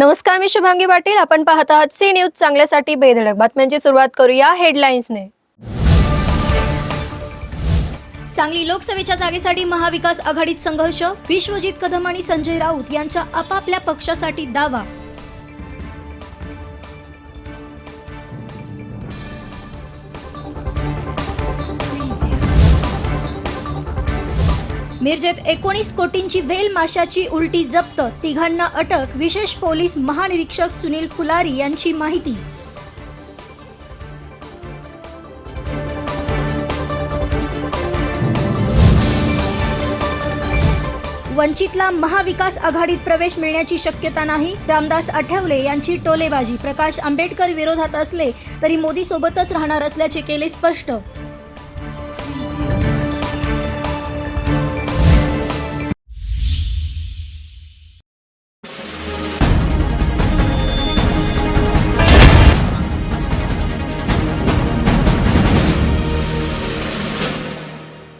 नमस्कार मी शुभांगी पाटील. आपण पाहत आहात सी न्यूज चांगल्यासाठी बेधडक बातम्यांची सुरुवात करूया हेडलाईन्सने. सांगली लोकसभेच्या जागेसाठी महाविकास आघाडीत संघर्ष विश्वजित कदम आणि संजय राऊत यांच्या आपापल्या पक्षासाठी दावा. मिरजेत एकोणीस कोटींची व्हेल माशाची उलटी जप्त तिघांना अटक विशेष पोलीस महानिरीक्षक सुनील फुलारी यांची माहिती. वंचितला महाविकास आघाडीत प्रवेश मिळण्याची शक्यता नाही रामदास आठवले यांची टोलेबाजी प्रकाश आंबेडकर विरोधात असले तरी मोदी सोबतच राहणार असल्याचे केले स्पष्ट.